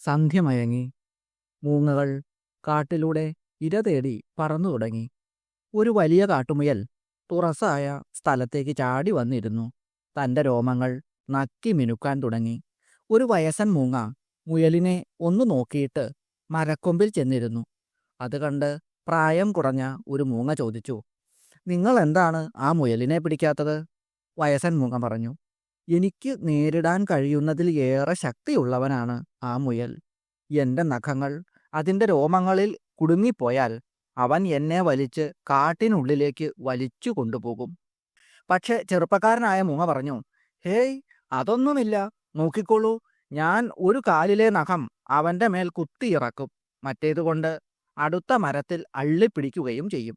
സന്ധ്യ മയങ്ങി. മൂങ്ങകൾ കാട്ടിലൂടെ ഇര തേടി പറന്നു തുടങ്ങി. ഒരു വലിയ കാട്ടുമുയൽ തുറസായ സ്ഥലത്തേക്ക് ചാടി വന്നിരുന്നു. തന്റെ രോമങ്ങൾ നക്കി മിനുക്കാൻ തുടങ്ങി. ഒരു വയസ്സൻ മൂങ്ങ മുയലിനെ ഒന്നു നോക്കിയിട്ട് മരക്കൊമ്പിൽ ചെന്നിരുന്നു. അത് കണ്ട് പ്രായം കുറഞ്ഞ ഒരു മൂങ്ങ ചോദിച്ചു നിങ്ങൾ എന്താണ് ആ മുയലിനെ പിടിക്കാത്തത്? വയസ്സൻ മൂങ്ങ പറഞ്ഞു എനിക്ക് നേരിടാൻ കഴിയുന്നതിൽ ഏറെ ശക്തിയുള്ളവനാണ് ആ മുയൽ. എന്റെ നഖങ്ങൾ അതിന്റെ രോമങ്ങളിൽ കുടുങ്ങിപ്പോയാൽ അവൻ എന്നെ വലിച്ച് കാട്ടിനുള്ളിലേക്ക് വലിച്ചു കൊണ്ടുപോകും. പക്ഷെ ചെറുപ്പക്കാരനായ മുങ്ങ പറഞ്ഞു ഹേയ് അതൊന്നുമില്ല. നോക്കിക്കോളൂ. ഞാൻ ഒരു കാലിലെ നഖം അവന്റെ മേൽ കുത്തിയിറക്കും. മറ്റേതുകൊണ്ട് അടുത്ത മരത്തിൽ അള്ളിപ്പിടിക്കുകയും ചെയ്യും.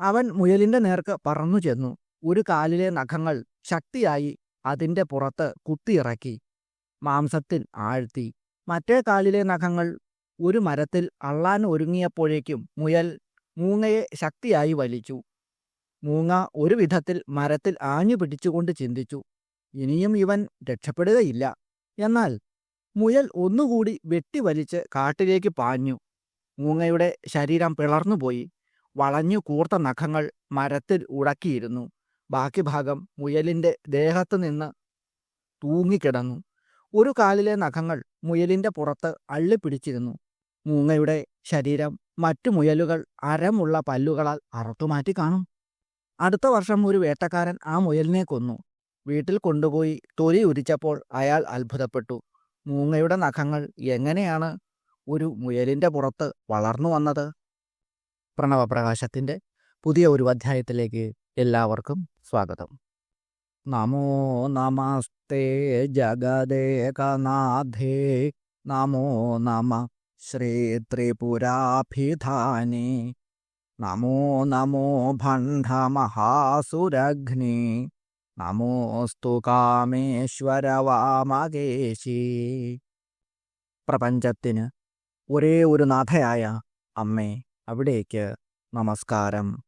അവൻ മുയലിന്റെ നേർക്ക് പറന്നു ചെന്നു ഒരു കാലിലെ നഖങ്ങൾ ശക്തിയായി അതിന്റെ പുറത്ത് കുത്തിയിറക്കി മാംസത്തിൽ ആഴ്ത്തി. മറ്റേ കാലിലെ നഖങ്ങൾ ഒരു മരത്തിൽ അള്ളാൻ ഒരുങ്ങിയപ്പോഴേക്കും മുയൽ മൂങ്ങയെ ശക്തിയായി വലിച്ചു. മൂങ്ങ ഒരു വിധത്തിൽ മരത്തിൽ ആഞ്ഞു പിടിച്ചുകൊണ്ട് ചിന്തിച്ചു ഇനിയും ഇവൻ രക്ഷപ്പെടുകയില്ല. എന്നാൽ മുയൽ ഒന്നുകൂടി വെട്ടിവലിച്ച് കാട്ടിലേക്ക് പാഞ്ഞു. മൂങ്ങയുടെ ശരീരം പിളർന്നുപോയി. വളഞ്ഞു കൂർത്ത നഖങ്ങൾ മരത്തിൽ ഉടക്കിയിരുന്നു. ബാക്കി ഭാഗം മുയലിന്റെ ദേഹത്ത് നിന്ന് തൂങ്ങിക്കിടന്നു. ഒരു കാലിലെ നഖങ്ങൾ മുയലിന്റെ പുറത്ത് അള്ളിപ്പിടിച്ചിരുന്നു. മൂങ്ങയുടെ ശരീരം മറ്റു മുയലുകൾ അരമുള്ള പല്ലുകളാൽ അറുത്തുമാറ്റി കാണും. അടുത്ത വർഷം ഒരു വേട്ടക്കാരൻ ആ മുയലിനെ കൊന്നു. വീട്ടിൽ കൊണ്ടുപോയി തൊലി ഉരിച്ചപ്പോൾ അയാൾ അത്ഭുതപ്പെട്ടു. മൂങ്ങയുടെ നഖങ്ങൾ എങ്ങനെയാണ് ഒരു മുയലിന്റെ പുറത്ത് വളർന്നു വന്നത്? പ്രണവപ്രകാശത്തിന്റെ പുതിയ ഒരു അധ്യായത്തിലേക്ക് എല്ലാവർക്കും സ്വാഗതം. നമോ നമസ്തേ ജഗദേകനാഥേ നമോ നമ ശ്രീ ത്രിപുരാഭിധാനി നമോ നമോ ഭണ്ഡമഹാസുരഘ്നി നമോസ്തു കാമേശ്വര വാമകേശി. പ്രപഞ്ചത്തിന് ഒരേ ഒരു നാഥയായ അമ്മേ അവിടേക്ക് നമസ്കാരം.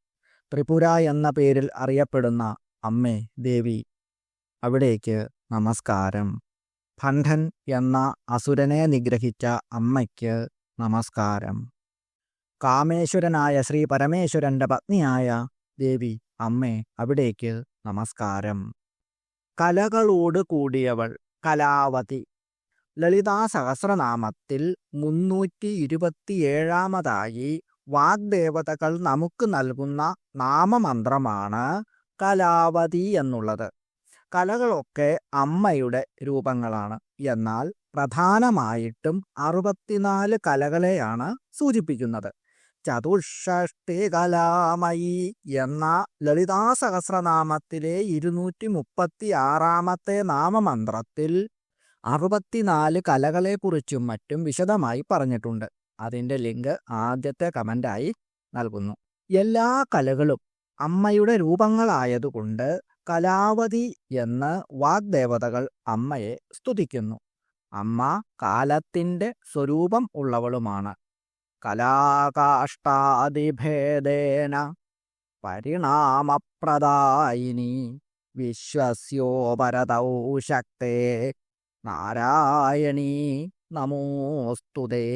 ത്രിപുര എന്ന പേരിൽ അറിയപ്പെടുന്ന അമ്മേ ദേവി അവിടേക്ക് നമസ്കാരം. ഭണ്ഡൻ എന്ന അസുരനെ നിഗ്രഹിച്ച അമ്മയ്ക്ക് നമസ്കാരം. കാമേശ്വരനായ ശ്രീ പരമേശ്വരന്റെ പത്നിയായ ദേവി അമ്മേ അവിടേക്ക് നമസ്കാരം. കലകളോട് കൂടിയവൾ കലാവതി. ലളിതാ സഹസ്രനാമത്തിൽ മുന്നൂറ്റി ഇരുപത്തിയേഴാമതായി വാഗ്ദേവതകൾ നമുക്ക് നൽകുന്ന നാമമന്ത്രമാണ് കലാവതി എന്നുള്ളത്. കലകളൊക്കെ അമ്മയുടെ രൂപങ്ങളാണ്. എന്നാൽ പ്രധാനമായിട്ടും അറുപത്തിനാല് കലകളെയാണ് സൂചിപ്പിക്കുന്നത്. ചതുഷ്ഷഷ്ടി കലാമയി എന്ന ലളിതാ സഹസ്രനാമത്തിലെ ഇരുന്നൂറ്റി മുപ്പത്തി ആറാമത്തെ നാമമന്ത്രത്തിൽ അറുപത്തിനാല് കലകളെക്കുറിച്ചും മറ്റും വിശദമായി പറഞ്ഞിട്ടുണ്ട്. അതിന്റെ ലിങ്ക് ആദ്യത്തെ കമന്റായി നൽകുന്നു. എല്ലാ കലകളും അമ്മയുടെ രൂപങ്ങളായതുകൊണ്ട് കലാവതി എന്ന് വാഗ്ദേവതകൾ അമ്മയെ സ്തുതിക്കുന്നു. അമ്മ കാലത്തിന്റെ സ്വരൂപം ഉള്ളവളുമാണ്. കലാകാഷ്ടാതിഭേദേന പരിണാമപ്രദായിനി വിശ്വസ്യോപരതൗ ശക്തേ നാരായണീ നമോസ്തുതേ.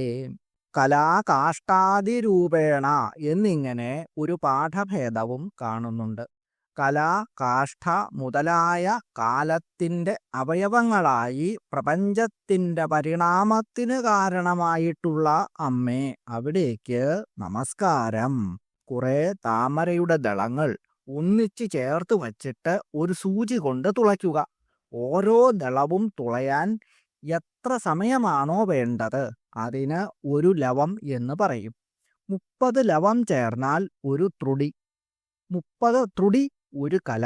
കലാകാഷ്ടാദിരൂപേണ എന്നിങ്ങനെ ഒരു പാഠഭേദവും കാണുന്നുണ്ട്. കലാ കാഷ്ഠ മുതലായ കാലത്തിന്റെ അവയവങ്ങളായി പ്രപഞ്ചത്തിന്റെ പരിണാമത്തിന് കാരണമായിട്ടുള്ള അമ്മേ അവിടേക്ക് നമസ്കാരം. കുറെ താമരയുടെ ദളങ്ങൾ ഒന്നിച്ച് ചേർത്ത് വച്ചിട്ട് ഒരു സൂചി കൊണ്ട് തുളയ്ക്കുക. ഓരോ ദളവും തുളയാൻ എത്ര സമയമാണോ വേണ്ടത് അതിന് ഒരു ലവം എന്ന് പറയും. മുപ്പത് ലവം ചേർന്നാൽ ഒരു ത്രുടി. മുപ്പത് ത്രുടി ഒരു കല.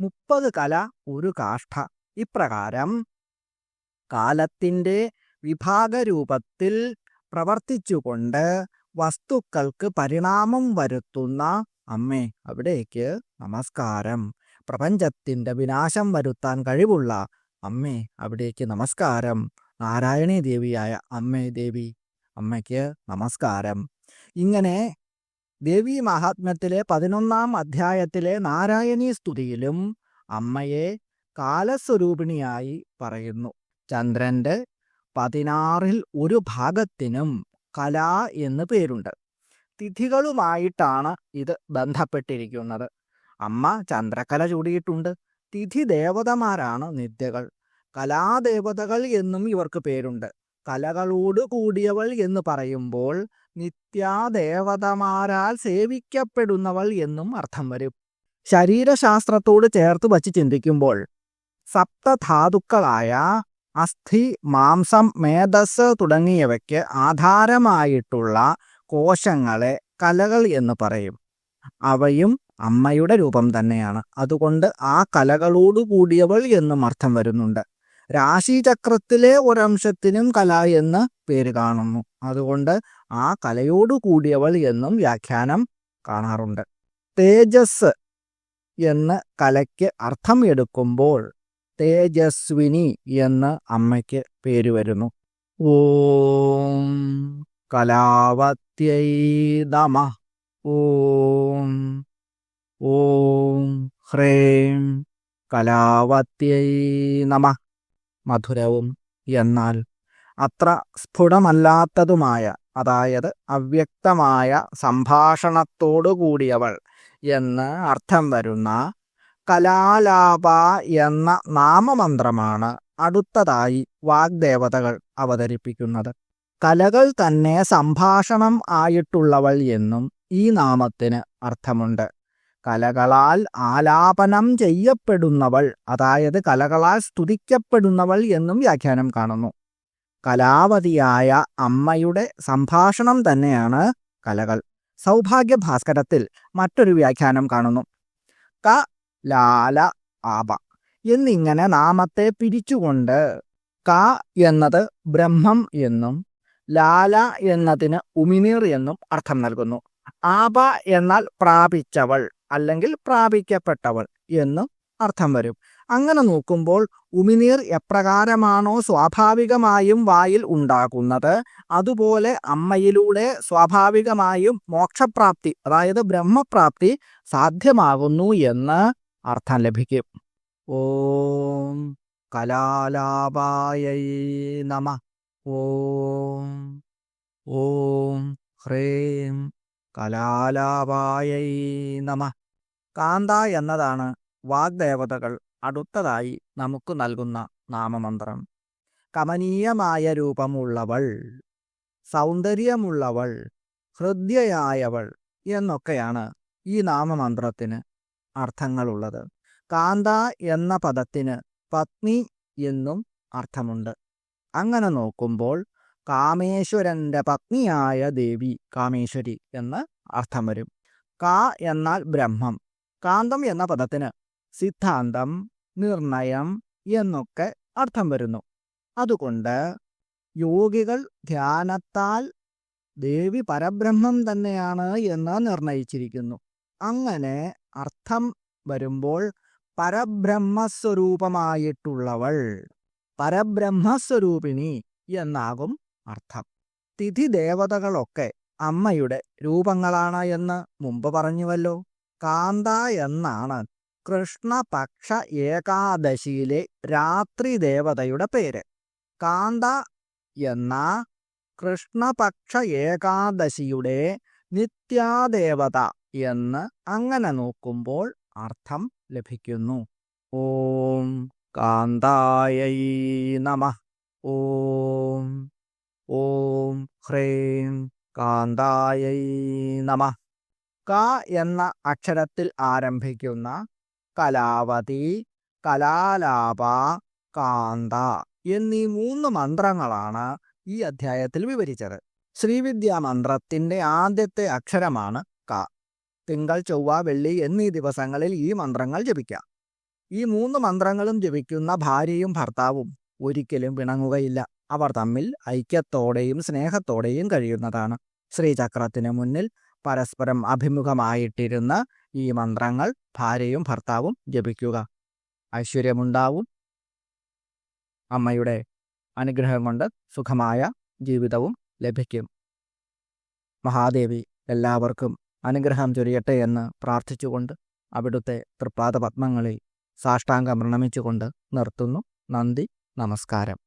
മുപ്പത് കല ഒരു കാഷ്ഠ. ഇപ്രകാരം കാലത്തിന്റെ വിഭാഗരൂപത്തിൽ പ്രവർത്തിച്ചുകൊണ്ട് വസ്തുക്കൾക്ക് പരിണാമം വരുത്തുന്ന അമ്മേ അവിടേക്ക് നമസ്കാരം. പ്രപഞ്ചത്തിന്റെ വിനാശം വരുത്താൻ കഴിവുള്ള അമ്മേ അവിടേക്ക് നമസ്കാരം. നാരായണീ ദേവിയായ അമ്മേ ദേവി അമ്മയ്ക്ക് നമസ്കാരം. ഇങ്ങനെ ദേവി മഹാത്മ്യത്തിലെ പതിനൊന്നാം അധ്യായത്തിലെ നാരായണീ സ്തുതിയിലും അമ്മയെ കാലസ്വരൂപിണിയായി പറയുന്നു. ചന്ദ്രന്റെ പതിനാറിൽ ഒരു ഭാഗത്തിനും കല എന്ന് പേരുണ്ട്. തിഥികളുമായിട്ടാണ് ഇത് ബന്ധപ്പെട്ടിരിക്കുന്നത്. അമ്മ ചന്ദ്രക്കല ചൂടിയിട്ടുണ്ട്. തിഥി ദേവതമാരാണ് നിത്യകൾ. കലാദേവതകൾ എന്നും ഇവർക്ക് പേരുണ്ട്. കലകളോട് കൂടിയവൾ എന്ന് പറയുമ്പോൾ നിത്യാദേവതമാരാൽ സേവിക്കപ്പെടുന്നവൾ എന്നും അർത്ഥം വരും. ശരീരശാസ്ത്രത്തോട് ചേർത്ത് വച്ച് ചിന്തിക്കുമ്പോൾ സപ്തധാതുക്കളായ അസ്ഥി മാംസം മേധസ് തുടങ്ങിയവയ്ക്ക് ആധാരമായിട്ടുള്ള കോശങ്ങളെ കലകൾ എന്ന് പറയും. അവയും അമ്മയുടെ രൂപം തന്നെയാണ്. അതുകൊണ്ട് ആ കലകളോട് കൂടിയവൾ എന്നും അർത്ഥം വരുന്നുണ്ട്. രാശിചക്രത്തിലെ ഒരംശത്തിനും കല എന്ന് പേര് കാണുന്നു. അതുകൊണ്ട് ആ കലയോട് കൂടിയവൾ എന്നും വ്യാഖ്യാനം കാണാറുണ്ട്. തേജസ് എന്ന് കലയ്ക്ക് അർത്ഥം എടുക്കുമ്പോൾ തേജസ്വിനി എന്ന് അമ്മയ്ക്ക് പേര് വരുന്നു. ഓം കലാവത്യൈ നമ. ഓം ഓം ഹ്രേം കലാവത്യൈ നമ. മധുരവും എന്നാൽ അത്ര സ്ഫുടമല്ലാത്തതുമായ അതായത് അവ്യക്തമായ സംഭാഷണത്തോടു കൂടിയവൾ എന്ന് അർത്ഥം വരുന്ന കലാലാപ എന്ന നാമമന്ത്രമാണ് അടുത്തതായി വാഗ്ദേവതകൾ അവതരിപ്പിക്കുന്നത്. കലകൾ തന്നെ സംഭാഷണം ആയിട്ടുള്ളവൾ എന്നും ഈ നാമത്തിന് അർത്ഥമുണ്ട്. കലകളാൽ ആലാപനം ചെയ്യപ്പെടുന്നവൾ അതായത് കലകളാൽ സ്തുതിക്കപ്പെടുന്നവൾ എന്നും വ്യാഖ്യാനം കാണുന്നു. കലാവതിയായ അമ്മയുടെ സംഭാഷണം തന്നെയാണ് കലകൾ. സൗഭാഗ്യ ഭാസ്കരത്തിൽ മറ്റൊരു വ്യാഖ്യാനം കാണുന്നു. ക ലാല ആപ എന്നിങ്ങനെ നാമത്തെ പിരിച്ചുകൊണ്ട് ക എന്നത് ബ്രഹ്മം എന്നും ലാല എന്നതിന് ഉമിനീർ എന്നും അർത്ഥം നൽകുന്നു. ആപ എന്നാൽ പ്രാപിച്ചവൾ. അല്ലെങ്കിൽ പ്രാപിക്കപ്പെട്ടവൾ എന്നും അർത്ഥം വരും. അങ്ങനെ നോക്കുമ്പോൾ ഉമിനീർ എപ്രകാരമാണോ സ്വാഭാവികമായും വായിൽ ഉണ്ടാകുന്നത്? അതുപോലെ അമ്മയിലൂടെ സ്വാഭാവികമായും മോക്ഷപ്രാപ്തി അതായത് ബ്രഹ്മപ്രാപ്തി സാധ്യമാകുന്നു എന്ന് അർത്ഥം ലഭിക്കും. ഓം കലാലാപായ നമ. ഓം ഓം ഹ്രേം. കലാലാപായ നമ. കാന്ത എന്നതാണ് വാഗ്ദേവതകൾ അടുത്തതായി നമുക്ക് നൽകുന്ന നാമമന്ത്രം. കമനീയമായ രൂപമുള്ളവൾ സൗന്ദര്യമുള്ളവൾ ഹൃദ്യയായവൾ എന്നൊക്കെയാണ് ഈ നാമമന്ത്രത്തിന് അർത്ഥങ്ങളുള്ളത്. കാന്ത എന്ന പദത്തിന് പത്നി എന്നും അർത്ഥമുണ്ട്. അങ്ങനെ നോക്കുമ്പോൾ കാമേശ്വരന്റെ പത്നിയായ ദേവി കാമേശ്വരി എന്ന് അർത്ഥം വരും. കാ എന്നാൽ ബ്രഹ്മം. കാന്തം എന്ന പദത്തിന് സിദ്ധാന്തം നിർണയം എന്നൊക്കെ അർത്ഥം വരുന്നു. അതുകൊണ്ട് യോഗികൾ ധ്യാനത്താൽ ദേവി പരബ്രഹ്മം തന്നെയാണ് എന്ന് നിർണയിച്ചിരിക്കുന്നു. അങ്ങനെ അർത്ഥം വരുമ്പോൾ പരബ്രഹ്മസ്വരൂപമായിട്ടുള്ളവൾ പരബ്രഹ്മസ്വരൂപിണി എന്നാകും അർത്ഥം. തിഥി ദേവതകളൊക്കെ അമ്മയുടെ രൂപങ്ങളാണ് എന്ന് മുമ്പ് പറഞ്ഞുവല്ലോ. കാന്ത എന്നാണ് കൃഷ്ണപക്ഷ ഏകാദശിയിലെ രാത്രി ദേവതയുടെ പേര്. കാന്ത എന്ന കൃഷ്ണപക്ഷ ഏകാദശിയുടെ നിത്യാദേവത എന്ന് അങ്ങനെ നോക്കുമ്പോൾ അർത്ഥം ലഭിക്കുന്നു. ഓം കാന്തായ നമ. ഓം ഓം ഹ്രേം കാന്തായൈ നമ. ക എന്ന അക്ഷരത്തിൽ ആരംഭിക്കുന്ന കലാവതി കലാലാപ കാന്ത എന്നീ മൂന്ന് മന്ത്രങ്ങളാണ് ഈ അധ്യായത്തിൽ വിവരിച്ചത്. ശ്രീവിദ്യാ മന്ത്രത്തിന്റെ ആദ്യത്തെ അക്ഷരമാണ് ക. തിങ്കൾ ചൊവ്വ വെള്ളി എന്നീ ദിവസങ്ങളിൽ ഈ മന്ത്രങ്ങൾ ജപിക്കാം. ഈ മൂന്ന് മന്ത്രങ്ങളും ജപിക്കുന്ന ഭാര്യയും ഭർത്താവും ഒരിക്കലും പിണങ്ങുകയില്ല. അവർ തമ്മിൽ ഐക്യത്തോടെയും സ്നേഹത്തോടെയും കഴിയുന്നതാണ്. ശ്രീചക്രത്തിന് മുന്നിൽ പരസ്പരം അഭിമുഖമായിട്ടിരുന്ന ഈ മന്ത്രങ്ങൾ ഭാര്യയും ഭർത്താവും ജപിക്കുക. ഐശ്വര്യമുണ്ടാവും. അമ്മയുടെ അനുഗ്രഹം കൊണ്ട് സുഖമായ ജീവിതവും ലഭിക്കും. മഹാദേവി എല്ലാവർക്കും അനുഗ്രഹം ചൊരിയട്ടെ എന്ന് പ്രാർത്ഥിച്ചുകൊണ്ട് അവിടുത്തെ തൃപ്പാദ പത്മങ്ങളിൽ സാഷ്ടാംഗം പ്രണമിച്ചുകൊണ്ട് നിർത്തുന്നു. നന്ദി നമസ്കാരം.